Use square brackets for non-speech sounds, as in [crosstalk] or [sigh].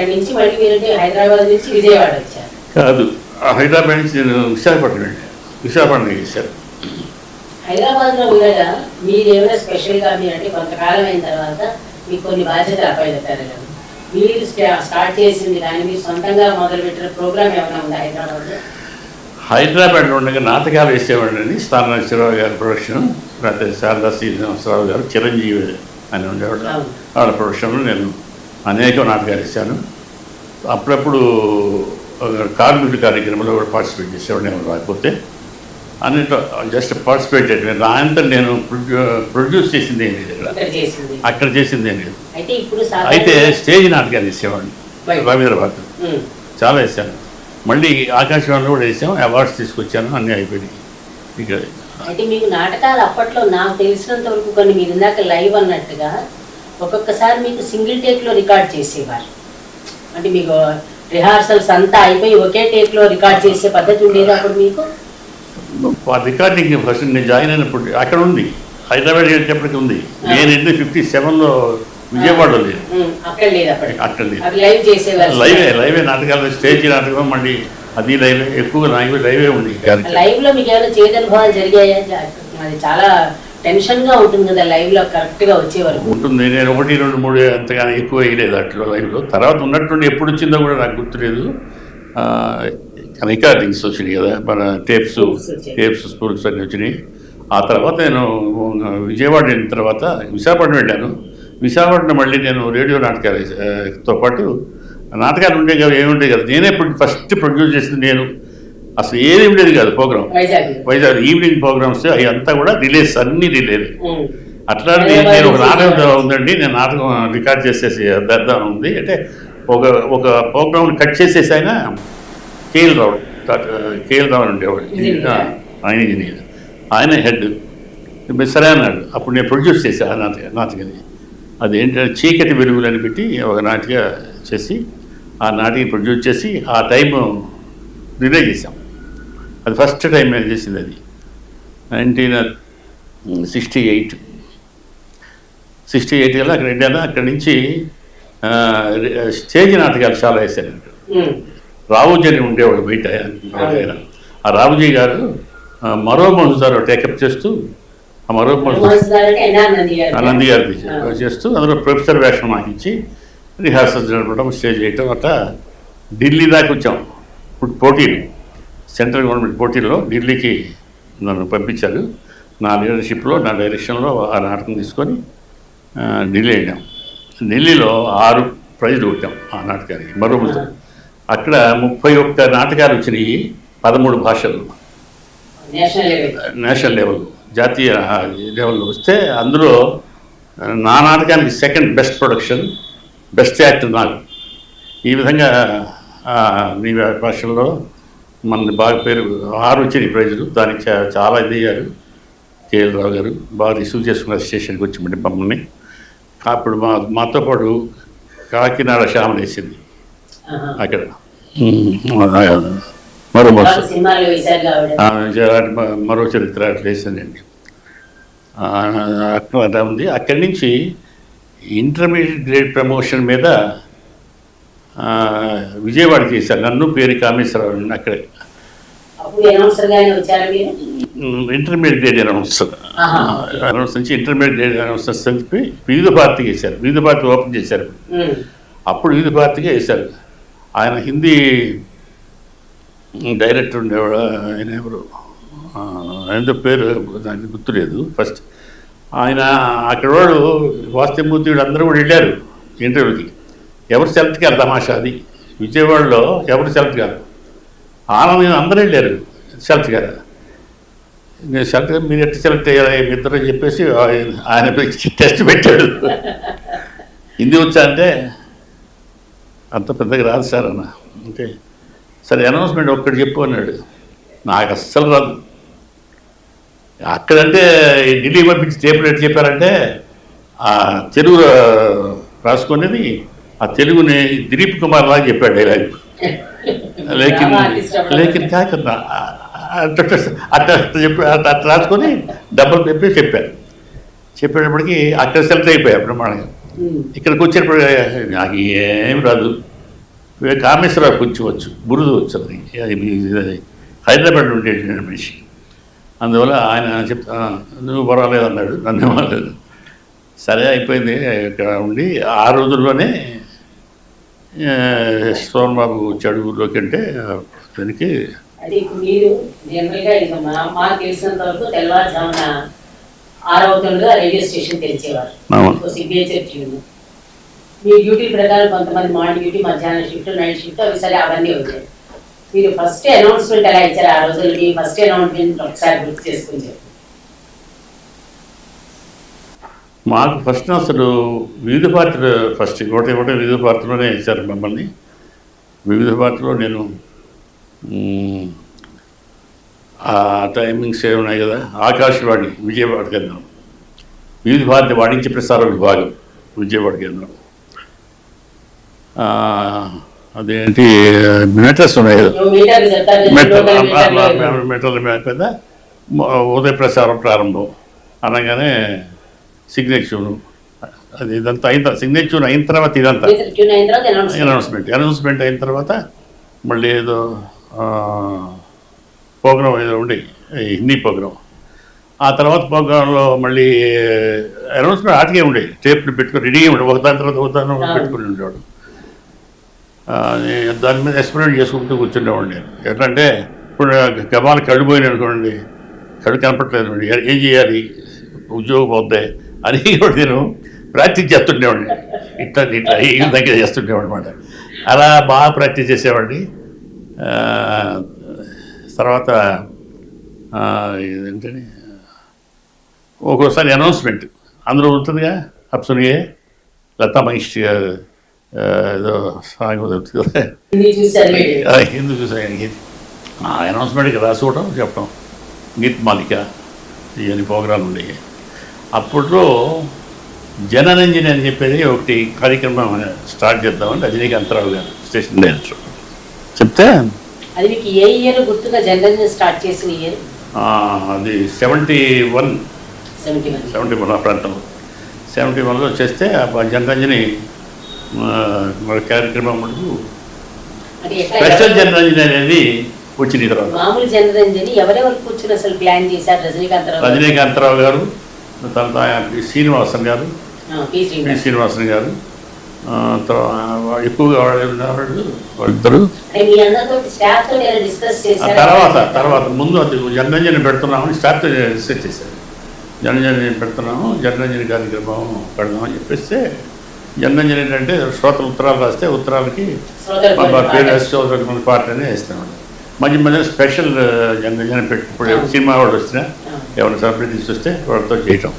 అక్కడి నుంచి మళ్ళీ మీరు హైదరాబాద్ నుంచి విజయవాడ వచ్చారు. కాదు హైదరాబాద్ నుంచి నేను విశాఖపట్నం వెళ్ళాను. విశాఖపట్నం చేశారు హైదరాబాద్లో ఉండగా మీరు ఏమైనా స్పెషల్గా మీరు అంటే కొంతకాలం అయిన తర్వాత మీకు కొన్ని బాధ్యతలు అప్పచెప్పారు కదా. మీరు స్టా- స్టార్ట్ చేసింది కానీ మీరు సొంతంగా మొదలుపెట్టిన ప్రోగ్రామ్ ఏమైనా ఉందా హైదరాబాద్లో హైదరాబాద్లో ఉండగా నాటకాలు వేసేవాడిని స్థానరావు గారి ప్రొడక్షన్ శారదా శ్రీనివాసరావు గారు చిరంజీవి అని ఉండేవాడు. వాళ్ళ ప్రొడక్షన్లో నేను అనేక నాటకాలు వేసాను అప్పుడప్పుడు కార్మికుడి కార్యక్రమంలో కూడా పార్టిసిపేట్ చేసేవాడు నేను రాకపోతే. అన్నిట్లో జస్ట్ పార్టిసిపేట్ చేయడం రాయంతా నేను ప్రొడ్యూస్ చేసింది ఏం లేదు ఇక్కడ. ఇక్కడ చేసింది. అక్కడ చేసింది ఏం లేదు. అయితే స్టేజ్ నాటకాలు వేసేవాడిని. బయట. రవీంద్రబాద్ ఉమ్. చాలా వేసాను మళ్ళీ ఆకాశవాణిలో కూడా వేసాం. అవార్డ్స్ తీసుకొచ్చాను. అన్నీ అయిపోయినాయి. ఇక అయితే మీకు నాటకాలు అప్పట్లో నాకు తెలిసినంత వరకు కొన్ని మీరు ఇందాక లైవ్ అన్నట్టుగా ఒక్కొక్కసారి మీకు సింగిల్ టేక్లో రికార్డ్ చేసేవారు. అంటే మీకు రిహార్సల్స్ అంతా అయిపోయి ఒకే టేక్లో రికార్డ్ చేసే పద్ధతి ఉండేది అప్పుడు మీకు? రికార్డింగ్ ఫస్ట్ నేను జాయిన్ అయినప్పుడు అక్కడ ఉంది. హైదరాబాద్ వెళ్ళేటప్పటికి ఉంది. నేను వెళ్ళి ఫిఫ్టీ సెవెన్లో విజయవాడలో లేదు. అక్కడ లేదు అక్కడ లేదు. లైవ్ లైవే లైవే నాటకాలు స్టేజ్ నాటకం మళ్ళీ అది లైవే ఎక్కువగా లైవ్ లైవే ఉంది. లైవ్లో మీకు ఏమైనా చేదనుభవాలు జరిగాయా? జా- అది చాలా టెన్షన్గా ఉంటుంది కదా లైవ్లో కరెక్ట్గా వచ్చే వరకు. ఉంటుంది. నేను ఒకటి రెండు మూడు అంతగానో ఎక్కువ వేయలేదు అట్లా లైవ్లో. తర్వాత ఉన్నట్టుండి ఎప్పుడు వచ్చిందో కూడా నాకు గుర్తులేదు. రికార్డింగ్స్ వచ్చినాయి కదా. మన టేప్స్. టేప్స్ స్కూల్స్ అన్నీ వచ్చినాయి. ఆ తర్వాత నేను విజయవాడ వెళ్ళిన తర్వాత విశాఖపట్నం వెళ్ళాను. విశాఖపట్నం మళ్ళీ నేను రేడియో నాటకాలు ఆ, తో పాటు నాటకాలు ఉండే కదా ఏమి ఉండే కదా. నేనే ఫస్ట్ ప్రొడ్యూస్ చేసింది నేను. అసలు ఏది ఉండేది కాదు ప్రోగ్రామ్ వైజాగ్. ఈవినింగ్ ప్రోగ్రామ్స్ అవి అంతా కూడా రిలీజ్ అన్ని రిలీజ్ ఉమ్. అట్లాంటి నేను ఒక నాటకం ఉందండి నేను నాటకం రికార్డ్ చేసేసి అర్థం ఉంది. అంటే ఒక ఒక ప్రోగ్రామ్ కట్ చేసేసి ఆయన కేఎల్ రావు కేఎల్ రావు ఉండేవాడు ఆయన ఇంజనీర్. ఆయన హెడ్. సరే అన్నాడు. అప్పుడు నేను ప్రొడ్యూస్ చేశాను ఆ నాటక నాటకాన్ని. అదేంటంటే చీకటి వెలుగులని పెట్టి ఒక నాటిక చేసి ఆ నాటిక ప్రొడ్యూస్ చేసి ఆ టైం రిలే చేసాం అది ఫస్ట్ టైం నేను చేసింది అది. Nineteen sixty eight. Sixty eight కల్లా అక్కడ వెళ్ళాను అక్కడి నుంచి స్టేజ్ నాటకాలు చాలా వేశాను. రావుజీ అని ఉండేవాడు బయట. ఆ రావుజీ గారు మరో మనుసారు టేకప్ చేస్తూ ఆ మరో గారు. ఆనంద్ గారికి చేస్తూ అందులో ప్రొఫెసర్ వేషం నాకు ఇచ్చి రిహార్సల్స్ స్టేజ్ వేయటం అట్లా ఢిల్లీ దాకా వచ్చాం. ఇప్పుడు పోటీలు. సెంట్రల్ గవర్నమెంట్ పోటీల్లో ఢిల్లీకి నన్ను పంపించారు. నా లీడర్షిప్లో నా డైరెక్షన్లో ఆ నాటకం తీసుకొని ఢిల్లీ వెళ్ళాం. ఢిల్లీలో ఆరు ప్రైజులు కొట్టాం ఆ నాటకానికి. మరో. అక్కడ ముప్పై ఒక్క నాటకాలు వచ్చినాయి పదమూడు భాషలు నేషనల్ లెవెల్. జాతీయ లెవెల్లో వస్తే అందులో నా నాటకానికి second best production best actor నాకు ఈ విధంగా మీ భాషల్లో మన బాగా పేరు ఆరు వచ్చిన ప్రైజులు. దానికి చా- చాలా ఇది అయ్యారు. కేఎల్ రావు గారు బాగా రిసీవ్ చేసుకున్నారు స్టేషన్కి వచ్చి మమ్మల్ని. అప్పుడు మా మాతో పాటు కాకినాడ శ్యామలు వేసింది. అక్కడ. మరో మరో చరిత్ర అట్లా వేసానండి అలా ఉంది. అక్కడి నుంచి ఇంటర్మీడియట్ గ్రేడ్ ప్రమోషన్ మీద ఆ, విజయవాడకి వేశారు నన్ను పేరు కామేశ్వరరావు అక్కడే. Intermediate grade announcer. అనౌన్స్ నుంచి ఇంటర్మీడియట్ గ్రేడ్ అనౌన్సర్స్ చెప్పి వివిధ భారతికి వేశారు వివిధ భారతి ఓపెన్ చేశారు. అప్పుడు వివిధ భారతికే వేశారు. ఆయన హిందీ డైరెక్టర్ ఉండేవాడు. ఆయన ఎవరు? ఆయన పేరు నాకు గుర్తులేదు. ఫస్ట్ ఆయన అక్కడ వాడు వాస్తవమూర్తి అందరూ కూడా వెళ్ళారు ఇంటర్వ్యూకి. ఎవరు సెలెక్ట్ కాదు తమాషా అది? విజయవాడలో ఎవరు సెలెక్ట్ కాదు. ఆనందం అందరూ వెళ్ళారు సెలెక్ట్ కాదు నేను సెలెక్ట్ మీరు ఎట్లా సెలెక్ట్ అయ్యారు? మీ ఇద్దరు అని చెప్పేసి ఆయన టెస్ట్ పెట్టాడు. హిందీ వచ్చా అంటే అంత పెద్దగా రాదు సార్ అన్న. అంటే సరే అనౌన్స్మెంట్ ఒక్కటి చెప్పు అన్నాడు. నాకు అస్సలు రాదు. అక్కడంటే ఢిల్లీ పంపించి టేపులు ఎట్లా చెప్పారంటే ఆ తెలుగు రాసుకునేది ఆ తెలుగుని దిలీప్ కుమార్ లాగా చెప్పాడు డైలాగ్ [laughs] లేకిన్. లేకిన్ కాకన్నా అట్లా అట్లా చెప్పి అట్లా అట్లా రాసుకొని డబ్బులు చెప్పి. చెప్పారు చెప్పేటప్పటికి అక్కడ సెలెక్ట్ అయిపోయా బ్రహ్మాండంగా. ఇక్కడికి వచ్చేటప్పుడు నాకు ఏం రాదు. కామేశ్వరరావు కొంచెం వచ్చు బురుదు వచ్చు అతనికి అది ఇది హైదరాబాద్ ఉండేటువంటి మనిషి. అందువల్ల ఆయన చెప్తా నువ్వు పర్వాలేదు అన్నాడు నన్ను ఇవ్వలేదు సరే అయిపోయింది ఇక్కడ ఉండి ఆ రోజుల్లోనే సోమన్ బాబు వచ్చాడు ఊళ్ళోకి అంటే దానికి అంటే ఇప్పుడు మీరు జనరల్గా ఇక మా మాకు తెలిసినంత వరకు తెల్లవారుజామున ఆరవుతుండగా రేడియో స్టేషన్. సిగ్నేచర్ ట్యూన్ మీ డ్యూటీ ప్రకారం కొంతమంది మార్నింగ్ డ్యూటీ మధ్యాహ్నం షిఫ్ట్ నైట్ షిఫ్ట్ అవి సరే అవన్నీ వచ్చాయి మీరు ఫస్ట్ అనౌన్స్మెంట్ ఎలా ఇచ్చారు ఆ రోజులు మీ ఫస్ట్ అనౌన్స్మెంట్ ఒకసారి గుర్తు చేసుకుని చెప్పండి. మాకు ఫస్ట్ అసలు వివిధ పార్టీలు ఫస్ట్ ఒకటి ఒకటి వివిధ పార్టీలోనే ఇచ్చారు మమ్మల్ని. వివిధ పార్టీలో నేను ఆ టైమింగ్స్ ఏ ఉన్నాయి కదా ఆకాశవాణి విజయవాడ కేంద్రం. వివిధ భారతి వాణిజ్య ప్రసార విభాగం విజయవాడ కేంద్రం. అదేంటి మీటర్స్ ఉన్నాయి కదా. మెట్రో మీద ఉదయ ప్రసారం ప్రారంభం. అనగానే సిగ్నేచర్ అది ఇదంతా అయిన తర్వాత సిగ్నేచర్ అయిన తర్వాత ఇదంతా. అనౌన్స్మెంట్ అనౌన్స్మెంట్ అయిన తర్వాత మళ్ళీ ఏదో ప్రోగ్రామ్ ఏదో ఉండి హిందీ ప్రోగ్రామ్ ఆ తర్వాత ప్రోగ్రాంలో మళ్ళీ అనౌన్స్మెంట్ ఆటకే ఉండే. టేప్లు పెట్టుకుని రెడీగా ఉండే. ఒకదాని తర్వాత ఒకదాని అవును. పెట్టుకుని ఉండేవాడు. దాని మీద ఎక్స్పెరిమెంట్ చేసుకుంటూ కూర్చుండేవాడిని నేను. ఎట్లంటే ఇప్పుడు గమాలు కళ్ళు పోయినాయి అనుకోండి. కళ్ళు కనపట్లేదు అనుకోండి. ఏ- చేయాలి? ఉద్యోగం పోద్దే అని కూడా నేను ప్రాక్టీస్ చేస్తుండేవాడిని. ఇట్లా ఇట్లా ఈ దగ్గర చేస్తుండేవాడు అనమాట అలా బాగా ప్రాక్టీస్ చేసేవాడిని. తర్వాత ఇదేంటని ఒక్కోసారి అనౌన్స్మెంట్ అందులో ఉంటుందిగా? అప్సునియే లతా మంగేష్కర్ గారు ఏదో సాంగ్ హిందీ చూసాను అనౌన్స్మెంట్కి రాసుకోవడం చెప్పడం గీత్ మాలిక ఇవన్నీ ప్రోగ్రాలు ఉండేవి. అప్పట్లో జనరంజని అని చెప్పేది ఒకటి కార్యక్రమం స్టార్ట్ చేద్దామని రజనీకాంతరావు గారు స్టేషన్ డైరెక్టర్. చెప్తే? అది మీకు ఏ ఇయర్ గుర్తుగా జనరల్ స్టార్ట్ చేసిన ఇయర్? ఆ, అది సెవెంటీ వన్. Seventy one. ఆ ప్రాంతంలో సెవెంటీ వన్లో చేస్తే జనరంజని మన కార్యక్రమం ఎట్లా స్పెషల్ జనరంజని అనేది వచ్చింది తర్వాత మామూలు జనరంజని ఎవరెవరు కూర్చుని అసలు ప్లాన్ చేశారు రజనీకాంత్ రావు గారు? రజనీకాంతరావు గారు తర్వాత ఆయన శ్రీనివాసన్ గారు. ఆ, పి పి శ్రీనివాస్ శ్రీనివాసన్ గారు. ఎక్కువగా డిస్కస్ చేశాను తర్వాత తర్వాత ముందు అది జనరంజని పెడుతున్నామని స్టార్ట్ రీసెర్చ్ చేశారు. జనరంజని పెడుతున్నాము జనరంజని కార్యక్రమం పెడదామని చెప్పేస్తే జనరంజని ఏంటంటే శ్రోతలు ఉత్తరాలు రాస్తే ఉత్తరాలకి మా పేరు. రాసి చౌదరి పార్టీ అనే వేస్తామండి. మధ్య మధ్య స్పెషల్ జనరంజని పెట్టి ఇప్పుడు సినిమా వాళ్ళు వచ్చినా. ఎవరిని సపరేట్ తీసుకొస్తే వాళ్ళతో చేయటం